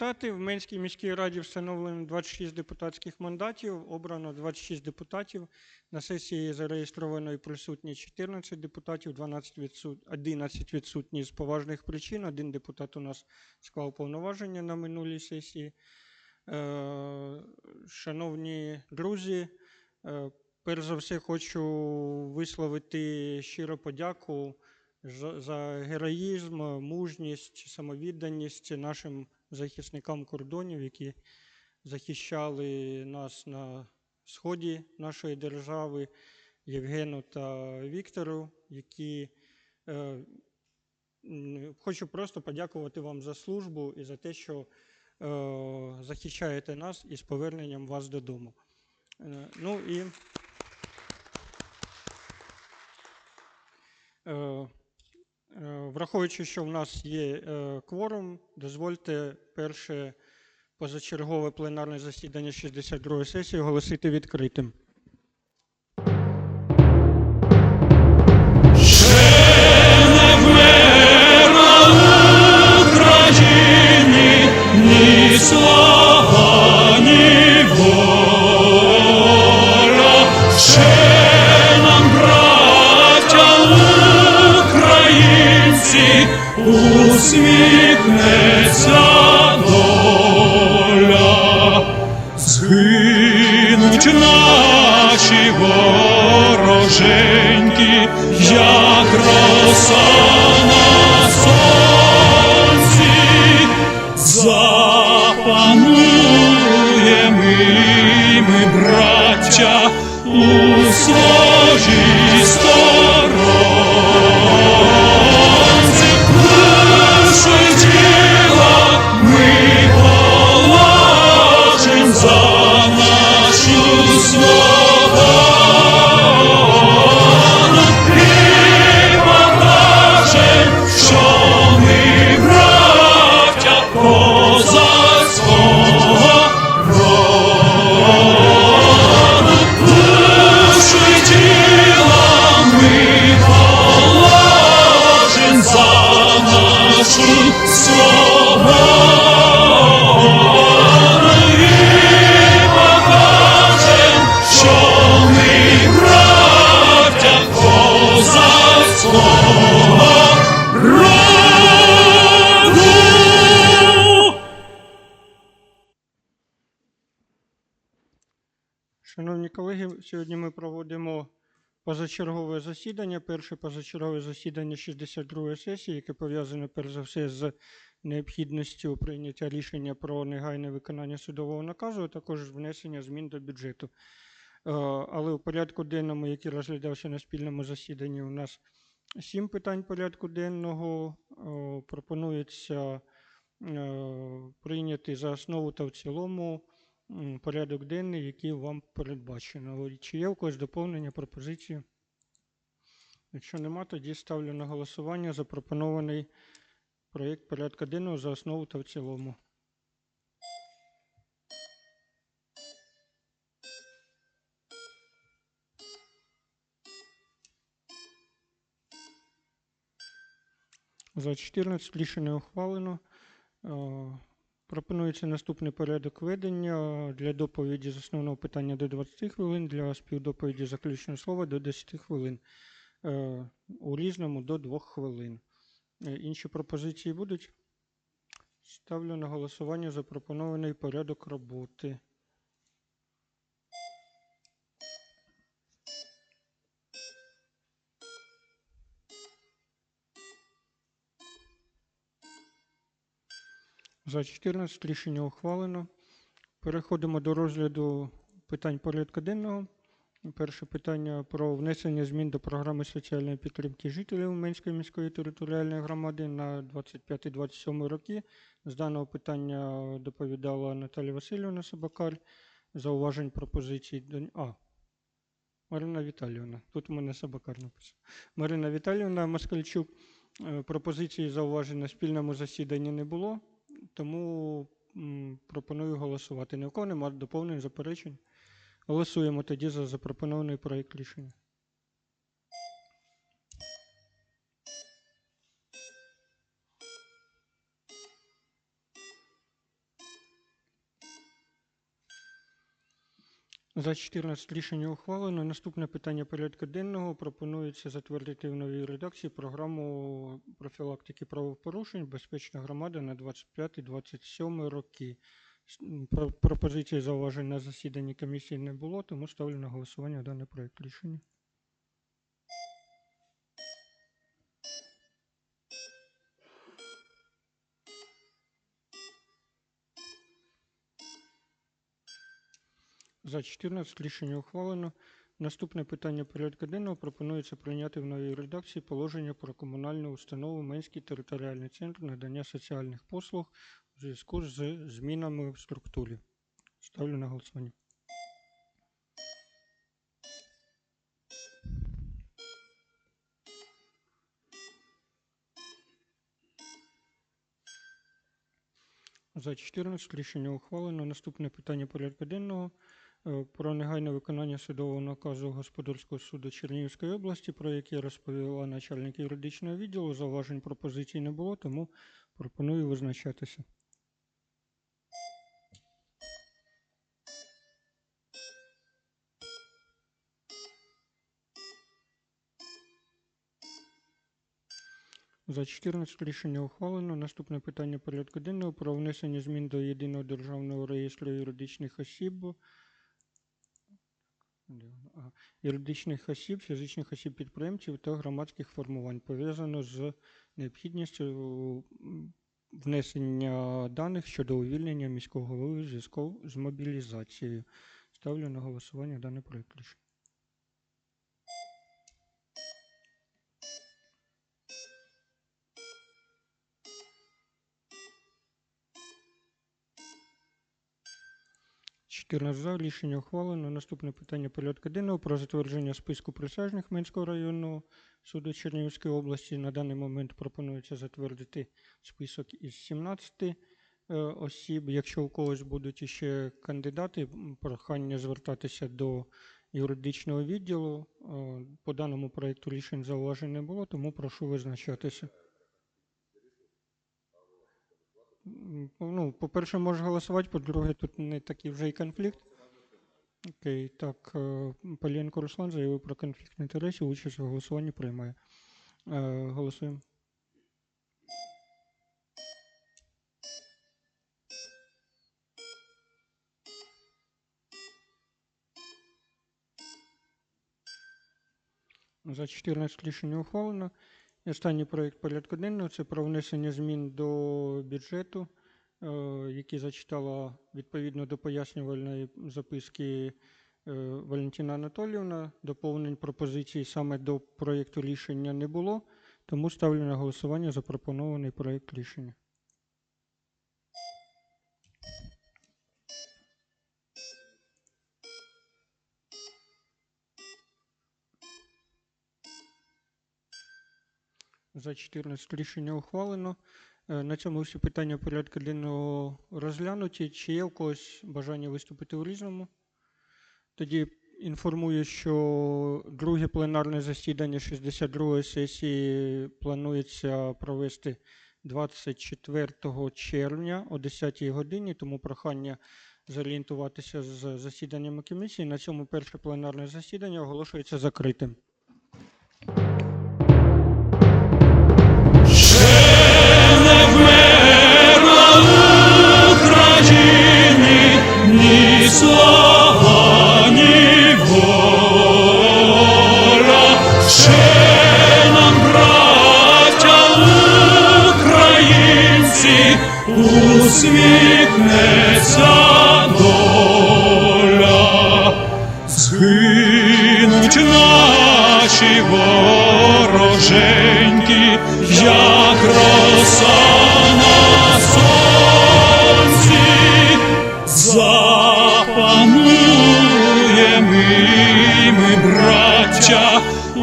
депутати. В Менській міській раді встановлено 26 депутатських мандатів, обрано 26 депутатів. На сесії зареєстровано і присутні 14 депутатів, 12 відсут... 11 відсутні з поважних причин. Один депутат у нас склав повноваження на минулій сесії. Е, Шановні друзі, е, перш за все хочу висловити щиро подяку за, за героїзм, мужність, самовідданість нашим захисникам кордонів, які захищали нас на сході нашої держави, Євгену та Віктору, які е, хочу просто подякувати вам за службу і за те, що е, захищаєте нас із поверненням вас додому. Е, ну і враховуючи, що в нас є е, кворум, дозвольте перше позачергове пленарне засідання 62 сесії оголосити відкритим. Запануємо і ми, браття, у своїй Шановні колеги, сьогодні ми проводимо позачергове засідання. Перше позачергове засідання 62-ї сесії, яке пов'язане перш за все з необхідністю прийняття рішення про негайне виконання судового наказу, а також внесення змін до бюджету. Е, Але у порядку денному, який розглядався на спільному засіданні, у нас сім питань порядку денного. Е, Пропонується е, прийняти за основу та в цілому порядок денний, який вам передбачено. Чи є у когось доповнення, пропозиції? Якщо нема, тоді ставлю на голосування запропонований проєкт порядку денного за основу та в цілому. За 14 рішення ухвалено. Пропонується наступний порядок ведення для доповіді з основного питання до 20 хвилин, для співдоповіді заключного слова до 10 хвилин. Е, У різному до 2 хвилин. Е, Інші пропозиції будуть? Ставлю на голосування запропонований порядок роботи. За 14 рішення ухвалено. Переходимо до розгляду питань порядку денного. Перше питання про внесення змін до програми соціальної підтримки жителів Менської міської територіальної громади на 25-27 роки. З даного питання доповідала Наталія Васильівна Собакар. Зауважень пропозицій до А. Марина Віталіївна. Тут у мене Собакар написано. Марина Віталіївна Москальчук. Е, Пропозиції зауважень на спільному засіданні не було. Тому пропоную голосувати. Ні у кого немає доповнень, заперечень. Голосуємо тоді за запропонований проєкт рішення. За 14 рішення ухвалено. Наступне питання порядку денного пропонується затвердити в новій редакції програму профілактики правопорушень Безпечна громада на 25-27 роки. Пропозиції зауважень на засіданні комісії не було, тому ставлю на голосування даний проект рішення. За 14 рішення ухвалено. Наступне питання порядку денного пропонується прийняти в новій редакції положення про комунальну установу Менський територіальний центр надання соціальних послуг у зв'язку з змінами в структурі. Ставлю на голосування. За 14 рішення ухвалено. Наступне питання порядку денного про негайне виконання судового наказу Господарського суду Чернігівської області, про яке розповіла начальник юридичного відділу. Зауважень пропозицій не було, тому пропоную визначатися. За 14 рішення ухвалено. Наступне питання порядку денного про внесення змін до єдиного державного реєстру юридичних осіб. Юридичних осіб, фізичних осіб підприємців та громадських формувань пов'язано з необхідністю внесення даних щодо увільнення міського голови в зв'язку з мобілізацією. Ставлю на голосування даний проект рішення. Чотирнадцять за рішення ухвалено. Наступне питання порядку денного про затвердження списку присяжних Менського районного суду Чернігівської області. На даний момент пропонується затвердити список із 17 е, осіб. Якщо у когось будуть іще кандидати, прохання звертатися до юридичного відділу. Е, По даному проекту рішень зауважень не було, тому прошу визначатися. Ну, по-перше, можеш голосувати, по-друге, тут не такий вже і конфлікт. Окей, так, е, Полєнко Руслан заявив про конфлікт інтересів, участь у голосуванні приймає. Е, Голосуємо. За 14 рішення ухвалено. Останній проєкт порядку денного це про внесення змін до бюджету, е, який зачитала відповідно до пояснювальної записки е, Валентина Анатоліївна. Доповнень пропозицій саме до проєкту рішення не було, тому ставлю на голосування запропонований проєкт рішення. За 14 рішення ухвалено. Е, На цьому всі питання порядку денного розглянуті. Чи є у когось бажання виступити у різному? Тоді інформую, що друге пленарне засідання 62-ї сесії планується провести 24 червня о 10 годині, тому прохання зорієнтуватися з засіданнями комісії. На цьому перше пленарне засідання оголошується закритим.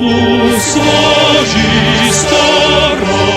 Усложи своїй.